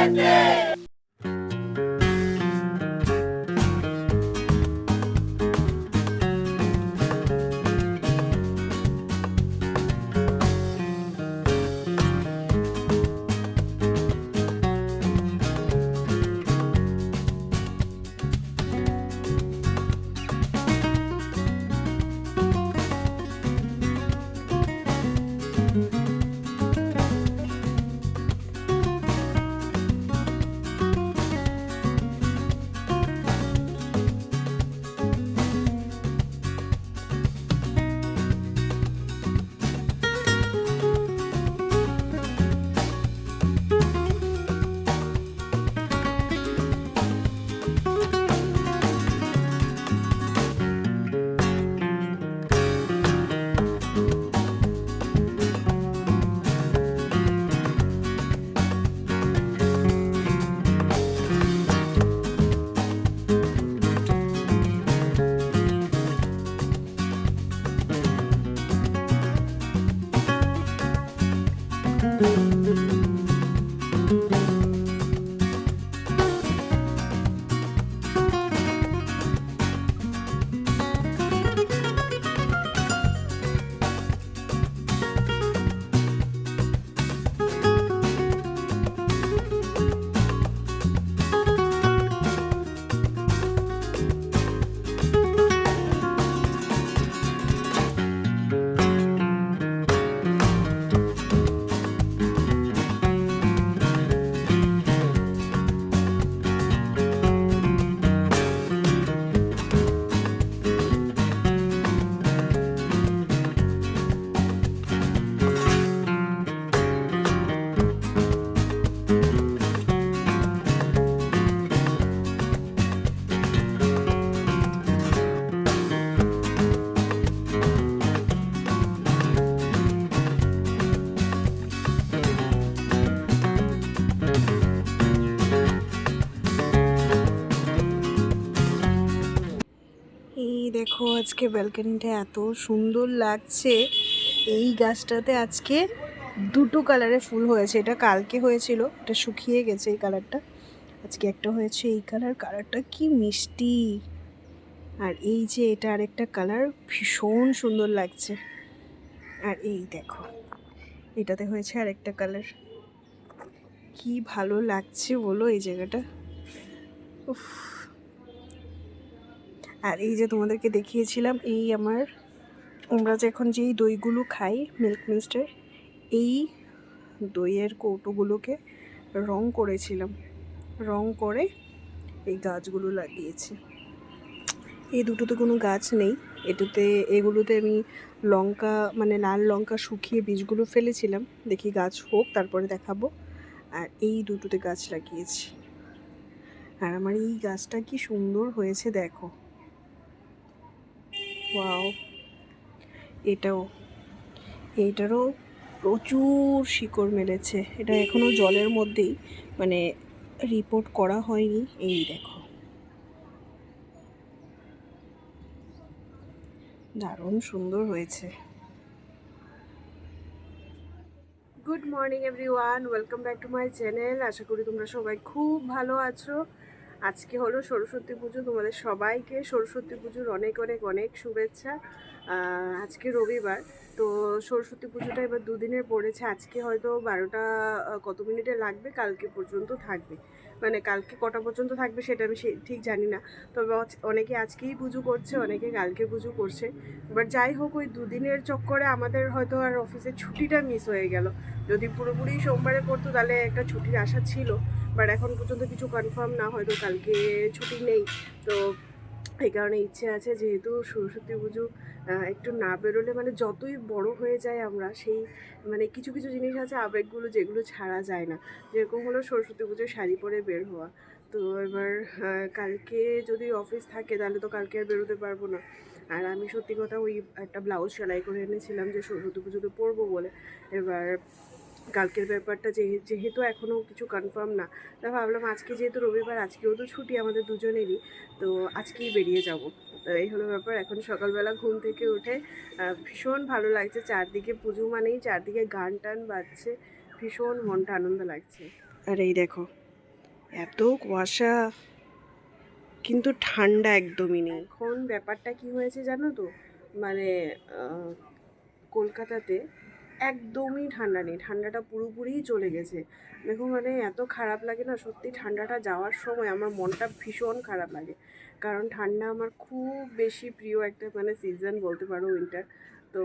Sunday. এই দেখো আজকে ব্যালকনিটা এত সুন্দর লাগছে। এই গাছটাতে আজকে দুটো কালারে ফুল হয়েছে। এটা কালকে হয়েছিল, এটা শুকিয়ে গেছে এই কালারটা আজকে একটা হয়েছে এই কালার কালারটা কি মিষ্টি। আর এই যে এটা আরেকটা কালার ভীষণ সুন্দর লাগছে। আর এই দেখো, এটাতে হয়েছে আরেকটা কালার কি ভালো লাগছে বলো এই জায়গাটা। উফ। আর এই যে তোমাদেরকে দেখিয়েছিলাম, এই আমার, আমরা যে এখন যেই দইগুলো খাই মিল্ক মিস্টের এই দইয়ের কৌটোগুলোকে রং করেছিলাম। রং করে এই গাছগুলো লাগিয়েছি। এই দুটোতে কোনো গাছ নেই। এটাতে, এগুলোতে আমি লঙ্কা মানে লাল লঙ্কা শুকিয়ে বীজগুলো ফেলেছিলাম। দেখি গাছ হোক, তারপরে দেখাবো। আর এই দুটোতে গাছ লাগিয়েছি। আর আমার এই গাছটা কি সুন্দর হয়েছে, দেখো। ওয়াও। এটাও। এইটারও প্রচুর শিকড় মেলেছে এটা এখনও জলের মধ্যেই মানে রিপোর্ট করা হয়নি। এই দেখো। দারুণ সুন্দর হয়েছে। Good morning everyone welcome back to my channel আশা করি তোমরা সবাই খুব ভালো আছো। আজকে হলো সরস্বতী পুজো। তোমাদের সবাইকে সরস্বতী পুজোর অনেক অনেক অনেক শুভেচ্ছা। আজকে রবিবার, তো সরস্বতী পুজোটা এবার দুদিনের পড়েছে। আজকে হয়তো বারোটা কত মিনিটে লাগবে? কালকে পর্যন্ত থাকবে। মানে কালকে কটা পর্যন্ত থাকবে সেটা আমি ঠিক জানি না। তবে অনেকে আজকেই পুজো করছে, অনেকে কালকে পুজো করছে। বাট যাই হোক, ওই দুদিনের চক্করে আমাদের হয়তো আর অফিসের ছুটিটা মিস হয়ে গেল। যদি পুরোপুরি সোমবারে পড়তো তাহলে একটা ছুটির আশা ছিল। বাট এখন পর্যন্ত কিছু কনফার্ম না, হয়তো কালকে ছুটি নেই। তো এই কারণে ইচ্ছে আছে যেহেতু সরস্বতী পুজো একটু না বেরোলে মানে যতই বড় হয়ে যায় আমরা, সেই মানে কিছু কিছু জিনিস আছে, আবেগগুলো যেগুলো ছাড়া যায় না। যেরকম হলো সরস্বতী পুজোর শাড়ি পরে বের হওয়া। তো এবার কালকে যদি অফিস থাকে তাহলে তো কালকে আর বেরোতে পারব না। আর আমি সত্যি কথা ওই একটা ব্লাউজ সেলাই করে এনেছিলাম যে সরস্বতী পুজোতে পরবো বলে। এবার কালকের ব্যাপারটা যেহে- যেহেতু এখনও কিছু কনফার্ম না, তা ভাবলাম আজকে যেহেতু রবিবার, আজকেও তো ছুটি আমাদের দুজনেরই, তো আজকেই বেরিয়ে যাব। তো এই হলো ব্যাপার, এখন সকালবেলা ঘুম থেকে উঠে ভীষণ ভালো লাগছে, চারদিকে পুজো মানেই চারদিকে গান টান বাজছে, ভীষণ মনটা আনন্দ লাগছে। আর এই দেখো, এত কুয়াশা, কিন্তু ঠান্ডা একদমই নেই। এখন ব্যাপারটা কি হয়েছে জানো তো? মানে কলকাতাতে একদমই ঠান্ডা নেই। ঠান্ডাটা পুরোপুরিই চলে গেছে। দেখো মানে এত খারাপ লাগে না, সত্যি ঠান্ডাটা যাওয়ার সময় আমার মনটা ভীষণ খারাপ লাগে। কারণ ঠান্ডা আমার খুব বেশি প্রিয় একটা মানে সিজন বলতে পারো উইন্টার তো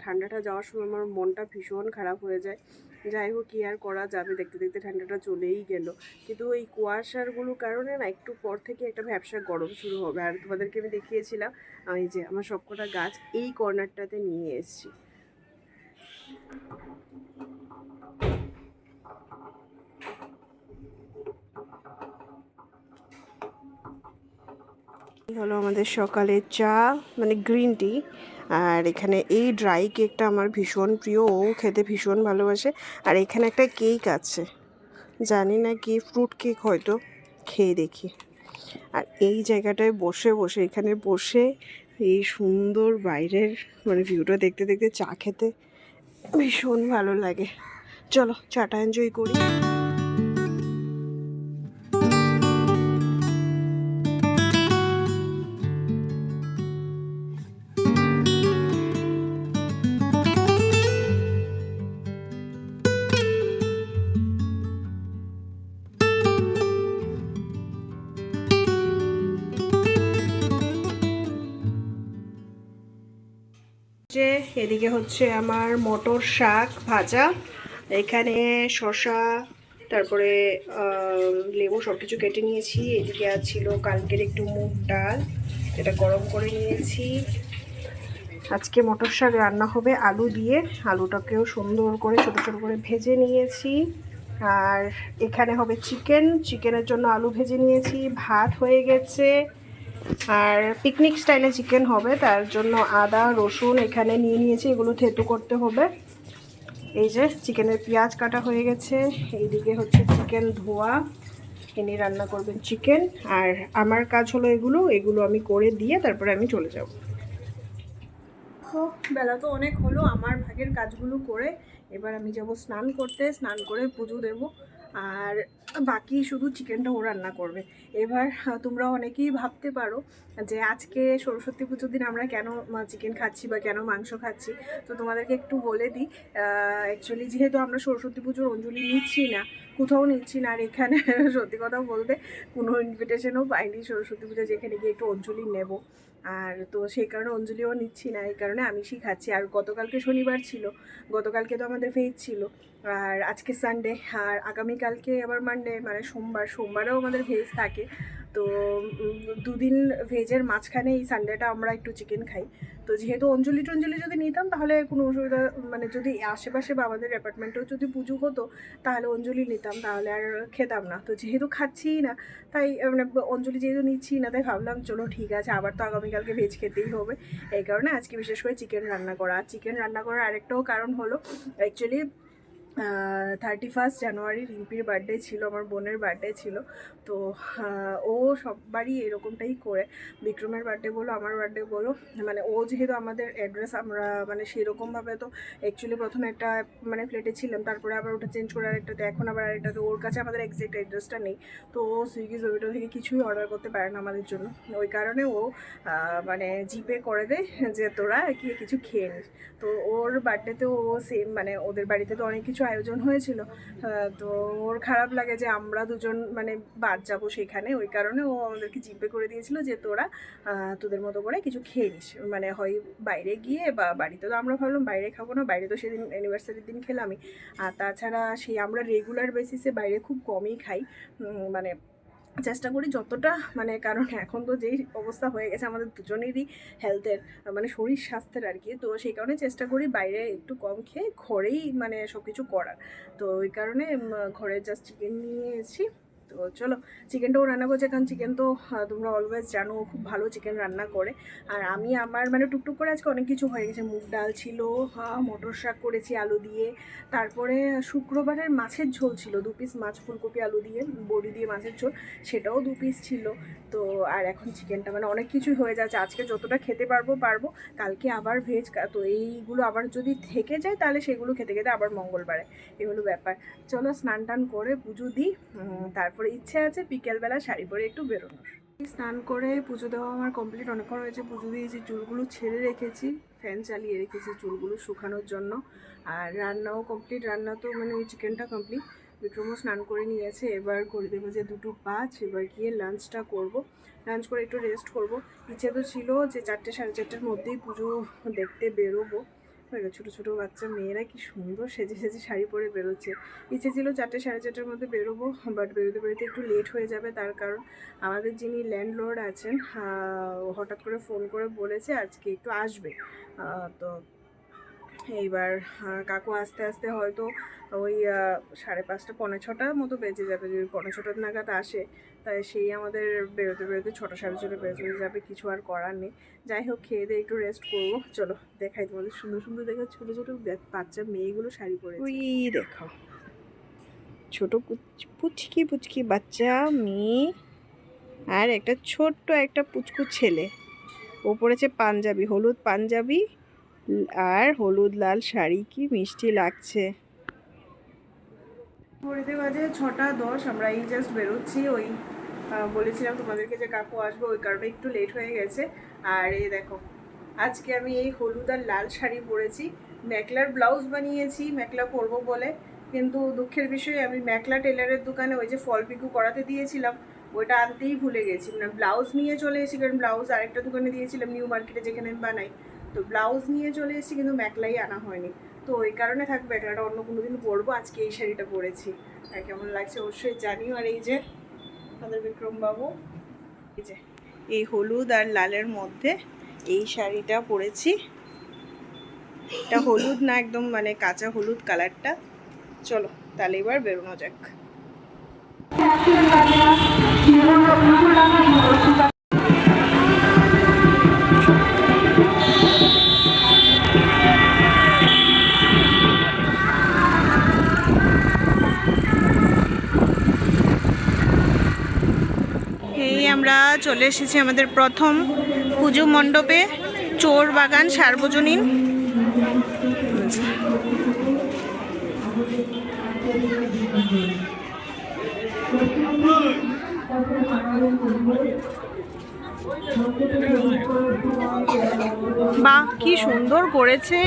ঠান্ডাটা যাওয়ার সময় আমার মনটা ভীষণ খারাপ হয়ে যায়। যাই হোক, কি আর করা যাবে? দেখতে দেখতে ঠান্ডাটা চলেই গেল। কিন্তু ওই কুয়াশারগুলোর কারণে না, একটু পর থেকে একটা ব্যবসা গরম শুরু হবে। আর তোমাদেরকে আমি দেখিয়েছিলাম আমি যে আমার সবকটা গাছ এই কর্নারটাতে নিয়ে এসেছি। এই হলো আমাদের সকালের চা মানে গ্রিন টি আর এখানে এই ড্রাই কেকটা আমার ভীষণ প্রিয়, ও খেতে ভীষণ ভালোবাসে। আর এখানে একটা কেক আছে, জানি না কি ফ্রুট কেক হয়তো, খেয়ে দেখি। আর এই জায়গাটায় বসে বসে, এখানে বসে এই সুন্দর বাইরের মানে ভিউটা দেখতে দেখতে চা খেতে ভীষণ ভালো লাগে। চলো চাটা এনজয় করি। এদিকে হচ্ছে আমার মটর শাক ভাজা, এখানে শসা, তারপরে লেবু সব কিছু কেটে নিয়েছি। এদিকে আর ছিল কালকের একটু মুগ ডাল, এটা গরম করে নিয়েছি। আজকে মটর শাক রান্না হবে আলু দিয়ে। আলুটাকেও সুন্দর করে, ছোটো ছোটো করে ভেজে নিয়েছি। আর এখানে হবে চিকেন। চিকেনের জন্য আলু ভেজে নিয়েছি। ভাত হয়ে গেছে। আর পিকনিক স্টাইলে চিকেন হবে, তার জন্য আদা, রসুন এখানে নিয়ে নিয়েছি, এগুলো থেতু করতে হবে। এই যে চিকেনের পেঁয়াজ কাটা হয়ে গেছে, এইদিকে হচ্ছে চিকেন ধোয়া এনে রান্না করবেন চিকেন আর আমার কাজ হলো এগুলো এগুলো আমি করে দিয়ে তারপরে আমি চলে যাব। বেলা তো অনেক হলো, আমার ভাগের কাজগুলো করে এবার আমি যাব স্নান করতে, স্নান করে পুজো দেব। আর বাকি শুধু চিকেনটা ও রান্না করবে। এবার তোমরা অনেকেই ভাবতে পারো যে আজকে সরস্বতী পুজোর দিন আমরা কেন চিকেন খাচ্ছি বা কেন মাংস খাচ্ছি। তো তোমাদেরকে একটু বলে দিই অ্যাকচুয়ালি যেহেতু আমরা সরস্বতী পুজোর অঞ্জলি নিচ্ছি না, কোথাও নিচ্ছি না, আর এখানে সত্যি কথা বলতে কোনো ইনভিটেশনও পাইনি সরস্বতী পুজো যেখানে গিয়ে একটু অঞ্জলি নেব। আর তো সেই কারণে অঞ্জলিও নিচ্ছি না, এই কারণে আমি শিখাচ্ছি। আর গতকালকে শনিবার ছিল, গতকালকে তো আমাদের ফেজ ছিল। আর আজকে সানডে আর আগামীকালকে আবার মানডে মানে সোমবার, সোমবারেও আমাদের ভেজ থাকে। তো দুদিন ভেজের মাঝখানে এই সানডেটা আমরা একটু চিকেন খাই। তো যেহেতু অঞ্জলি টঞ্জলি যদি নিতাম, তাহলে কোনো অসুবিধা মানে যদি আশেপাশে বা আমাদের অ্যাপার্টমেন্টেও যদি পুজো হতো, তাহলে অঞ্জলি নিতাম, তাহলে আর খেতাম না। তো যেহেতু খাচ্ছিই না, তাই মানে অঞ্জলি যেহেতু নিচ্ছি না, তাই ভাবলাম, চলো ঠিক আছে, আবার তো আগামীকালকে ভেজ খেতেই হবে। এই কারণে আজকে বিশেষ করে চিকেন রান্না করা। চিকেন রান্না করার আরেকটাও কারণ হলো অ্যাকচুয়ালি থার্টি ফার্স্ট জানুয়ারি রিম্পির বার্থডে ছিল, আমার বোনের বার্থডে ছিল। তো ও সববারই এরকমটাই করে। বিক্রমের বার্থডে বলো, আমার বার্থডে বলো মানে ও যেহেতু আমাদের অ্যাড্রেস আমরা মানে সেরকমভাবে তো অ্যাকচুয়ালি প্রথমে একটা মানে ফ্ল্যাটে ছিলাম, তারপরে আবার ওটা চেঞ্জ করে আরেকটাতে এখন আবার আরেকটাতে ওর কাছে আমাদের এক্সাক্ট অ্যাড্রেসটা নেই। তো ও সুইগি জোম্যাটো থেকে কিছুই অর্ডার করতে পারে না আমাদের জন্য। ওই কারণে ও মানে জিপে করে দেয় যে তোরা কি কিছু খেয়ে নিস। তো ওর বার্থডেতেও ও সেম মানে ওদের বাড়িতে তো অনেক কিছু আয়োজন হয়েছিল। তো ওর খারাপ লাগে যে আমরা দুজন মানে বাদ যাব সেখানে। ওই কারণে ও আমাদেরকে জিপে করে দিয়েছিল যে তোরা তোদের মতো করে কিছু খেয়ে নিস। মানে হয় বাইরে গিয়ে বা বাড়িতে। তো আমরা ভাবলাম বাইরে খাব না, বাইরে তো সেদিন অ্যানিভার্সারির দিন খেলামই। আর তাছাড়া সেই আমরা রেগুলার বেসিসে বাইরে খুব কমই খাই। মানে চেষ্টা করি যতটা মানে কারণ এখন তো যেই অবস্থা হয়ে গেছে আমাদের দুজনেরই হেলথের মানে শরীর স্বাস্থ্যের আর কি। তো সেই কারণে চেষ্টা করি বাইরে একটু কম খেয়ে ঘরেই মানে সব কিছু করার। তো ওই কারণে ঘরে জাস্ট চিকেন নিয়ে এসেছি। তো চলো চিকেনটাও রান্না করছে। কারণ চিকেন তো তোমরা অলওয়েজ জানো খুব ভালো চিকেন রান্না করে। আর আমি আমার মানে টুকটুক করে আজকে অনেক কিছু হয়ে গেছে। মুগ ডাল ছিল মটর শাক করেছি আলু দিয়ে। তারপরে শুক্রবারের মাছের ঝোল ছিল, দু পিস মাছ, ফুলকপি, আলু দিয়ে, বড়ি দিয়ে মাছের ঝোল, সেটাও দু পিস ছিল। তো, আর এখন চিকেনটা মানে অনেক কিছুই হয়ে যাচ্ছে। আজকে যতটা খেতে পারব পারব। কালকে আবার ভেজ তো এইগুলো আবার যদি থেকে যায়, তাহলে সেগুলো খেতে খেতে আবার মঙ্গলবারে। এগুলো ব্যাপার। চলো স্নান টান করে পুজো দিই তারপরে তারপরে ইচ্ছে আছে বিকেলবেলা শাড়ি পরে একটু বেরোনোর। স্নান করে পুজো দেওয়া আমার কমপ্লিট অনেকক্ষণ হয়েছে। পুজো দিয়েছি চুলগুলো ছেড়ে রেখেছি ফ্যান চালিয়ে রেখেছি চুলগুলো শুকানোর জন্য। আর রান্নাও কমপ্লিট রান্না তো মানে ওই চিকেনটা কমপ্লিট বিক্রমও স্নান করে নিয়েছে এবার করে দেবো যে দুটো পাঁচ, এবার গিয়ে লাঞ্চটা করব। লাঞ্চ করে একটু রেস্ট করব। ইচ্ছে তো ছিল যে চারটে সাড়ে চারটের মধ্যেই পুজো দেখতে বেরোবো। দেখো ছোটো ছোটো বাচ্চা, মেয়েরা কি সুন্দর সেজে সেজে শাড়ি পরে বেরোচ্ছে। ইচ্ছে ছিল চারটে, সাড়ে চারটের মধ্যে বেরোবো বাট বেরোতে বেরোতে একটু লেট হয়ে যাবে। তার কারণ আমাদের যিনি ল্যান্ডলর্ড আছেন হঠাৎ করে ফোন করে বলেছে, আজকে একটু আসবে। তো এইবার কাকু আস্তে আস্তে হয়তো ওই সাড়ে পাঁচটা, পৌনে ছটার মতো বেজে যাবে। যদি পনেরো ছটার নাগাদ আসে তাই সেই আমাদের বেরোতে বেরোতে ছটা, সাড়ে ছটা বেজে যাবে। কিছু আর করার নেই। যাই হোক, খেয়ে দিয়ে একটু রেস্ট করব। চলো, দেখাই তোমাদের সুন্দর সুন্দর দেখো ছোটো ছোটো বাচ্চা মেয়েগুলো শাড়ি পরে ওই দেখো। ছোট পুচ- পুচকি পুচকি বাচ্চা, মেয়ে আর একটা ছোট্ট একটা পুচকু ছেলে। ও পরেছে পাঞ্জাবি, হলুদ পাঞ্জাবি আর হলুদ লাল শাড়ি কি মিষ্টি লাগছে? ঘড়িতে বাজে ছটা দশ, আমরা এই জাস্ট বেরোচ্ছি। ওই বলেছিলাম তোমাদেরকে যে কাকু আসবে, ওই কারণে একটু লেট হয়ে গেছে। আর এই দেখো, আজকে আমি এই হলুদ আর লাল শাড়ি পরেছি। মেকলার ব্লাউজ বানিয়েছি মেকলা পরবো বলে। কিন্তু দুঃখের বিষয়, আমি মেকলা টেলারের দোকানে ওই যে ফল পিকু করাতে দিয়েছিলাম, ওইটা আনতেই ভুলে গেছি। মানে ব্লাউজ নিয়ে চলে এসেছি, কারণ ব্লাউজ আরেকটা দোকানে দিয়েছিলাম, নিউ মার্কেটে যেখানে আমি বানাই। তো ব্লাউজ নিয়ে চলে এসেছি, কিন্তু মেকলাই আনা হয়নি। তো ওই কারণে থাকবে মেকলাটা অন্য কোনো দিন পরবো। আজকে এই শাড়িটা পরেছি। আর কেমন লাগছে অবশ্যই জানিও। আর এই যে, আমাদের বিক্রমবাবু, এই যে, এই হলুদ আর লালের মধ্যে এই শাড়িটা পরেছি। এটা হলুদ না একদম মানে কাঁচা হলুদ কালারটা। চলো, তাহলে এবার বেরোনো যাক। চলে এসেছি আমাদের প্রথম পুজো মণ্ডপে চোর বাগান সার্বজনীন। বাহ কি সুন্দর করেছে।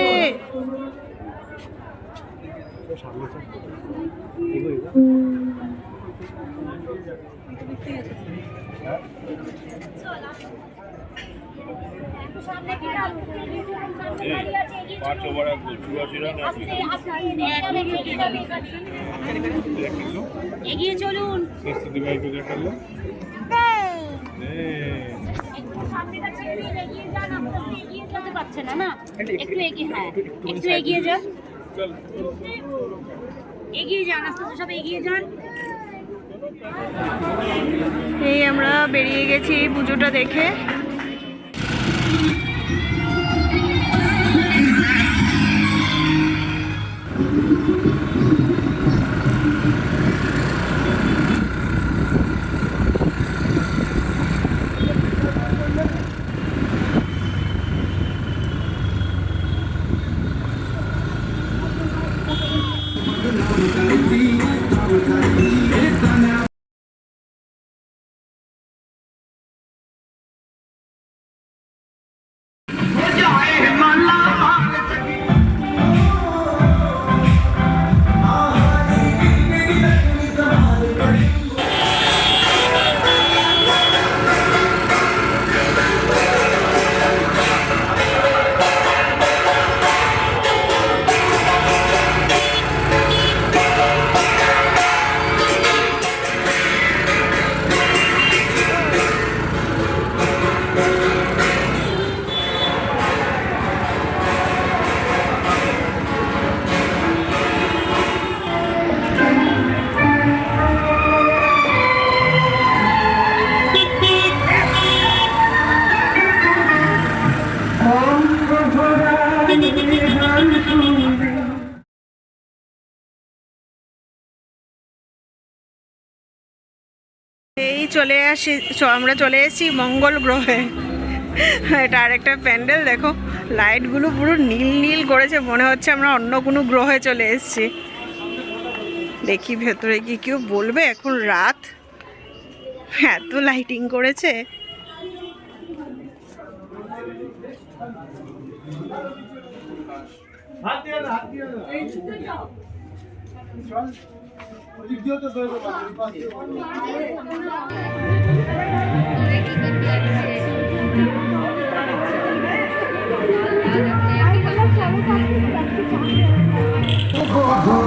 পাঁচ ওভার চুরাশি রান এগিয়ে চলুন এগিয়ে যান এগিয়ে যেতে পারছে না না একটু এগিয়ে হ্যাঁ একটু এগিয়ে যান আস্তে আস্তে সব এগিয়ে যান। এই আমরা বেরিয়ে গেছি এই পুজোটা দেখে। চলে আসি আমরা চলে এসেছি মঙ্গল গ্রহে। এটা আরেকটা প্যান্ডেল, দেখো, লাইটগুলো পুরো নীল নীল করেছে, মনে হচ্ছে আমরা অন্য কোনো গ্রহে চলে এসেছি। দেখি ভেতরে কি কেউ বলবে, এখন রাত। এত লাইটিং করেছে। হাত দিয়ে হাত দিয়ে না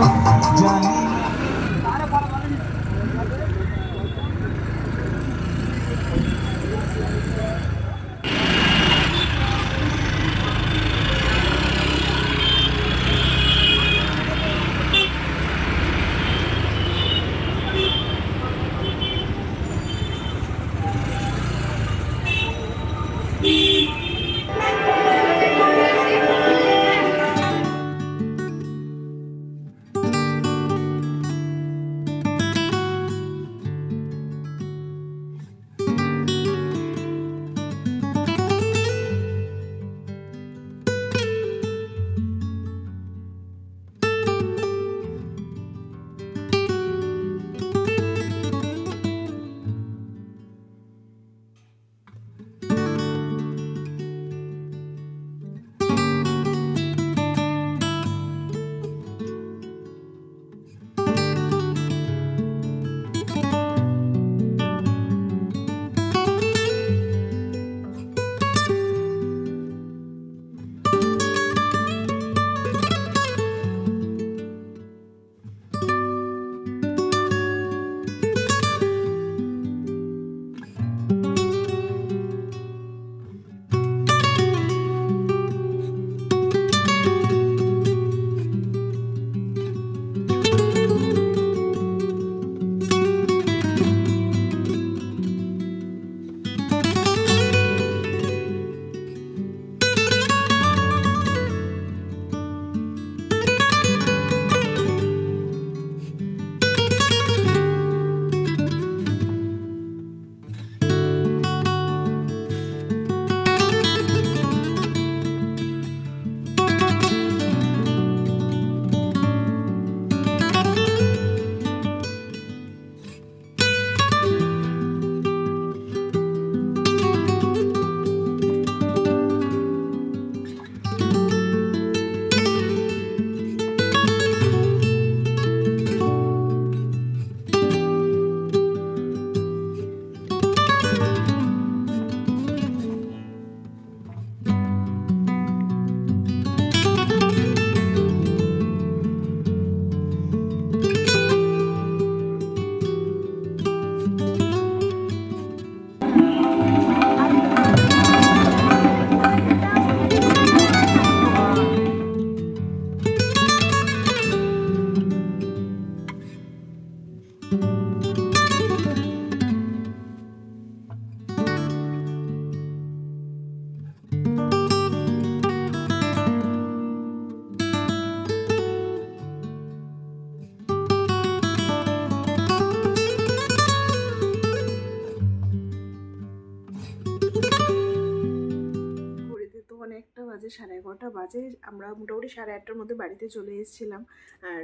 বাজে, আমরা মোটামুটি সাড়ে আটটার মধ্যে বাড়িতে চলে এসেছিলাম আর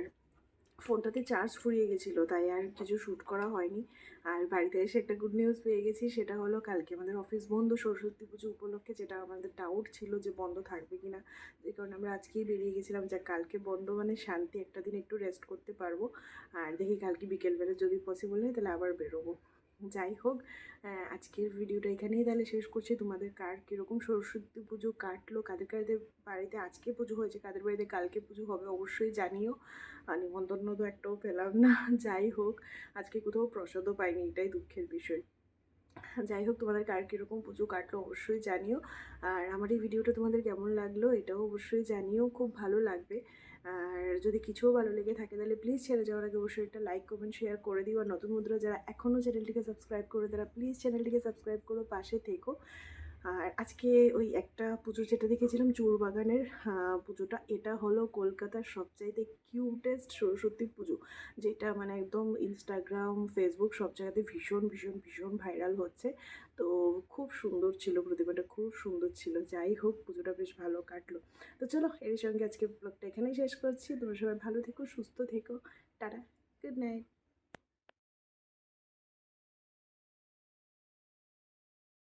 ফোনটাতে চার্জ ফুরিয়ে গেছিল, তাই আর কিছু শ্যুট করা হয়নি। আর বাড়িতে এসে একটা গুড নিউজ পেয়ে গেছি, সেটা হলো কালকে আমাদের অফিস বন্ধ সরস্বতী পুজো উপলক্ষে, যেটা আমাদের ডাউট ছিল যে বন্ধ থাকবে কি না যে কারণে আমরা আজকেই বেরিয়ে গেছিলাম যে কালকে বন্ধ মানে শান্তি, একটা দিন একটু রেস্ট করতে পারব। আর দেখি কালকে বিকেলবেলা যদি পসিবল হয়, তাহলে আবার বেরোবো। যাই হোক আজকের ভিডিওটা এখানেই তাহলে শেষ করছি। তোমাদের কার কীরকম সরস্বতী পুজো কাটলো, কাদের কাদের বাড়িতে আজকে পুজো হয়েছে, কাদের বাড়িতে কালকে পুজো হবে অবশ্যই জানিও। আর নিমন্ত্রণ তো একটাও পেলাম না, যাই হোক, আজকে কোথাও প্রসাদও পাইনি, এটাই দুঃখের বিষয়। যাই হোক, তোমাদের কার কীরকম পুজো কাটলো অবশ্যই জানিও। আর আমার এই ভিডিওটা তোমাদের কেমন লাগল, এটাও অবশ্যই জানিও, খুব ভালো লাগবে। আর যদি কিছুও ভালো লেগে থাকে, তাহলে প্লিজ ছেড়ে যাওয়ার আগে অবশ্যই একটা লাইক কমেন্ট শেয়ার করে দিও। আর নতুন বন্ধুরা যারা এখনও চ্যানেলটিকে সাবস্ক্রাইব করে তারা প্লিজ চ্যানেলটিকে সাবস্ক্রাইব করো পাশে থেকো। আর আজকে ওই একটা পুজো যেটা দেখেছিলাম, চুরবাগানের পুজোটা, এটা হলো কলকাতার সবচাইতে কিউটেস্ট সরস্বতী পুজো, যেটা মানে একদম ইনস্টাগ্রাম ফেসবুক সব জায়গাতে ভীষণ ভীষণ ভীষণ ভাইরাল হচ্ছে। তো খুব সুন্দর ছিল, প্রতিমাটা খুব সুন্দর ছিল। যাই হোক, পুজোটা বেশ ভালো কাটলো। তো চলো এর সঙ্গে আজকে ব্লগটা এখানেই শেষ করছি। তোমরা সবাই ভালো থেকো, সুস্থ থেকো। টাটা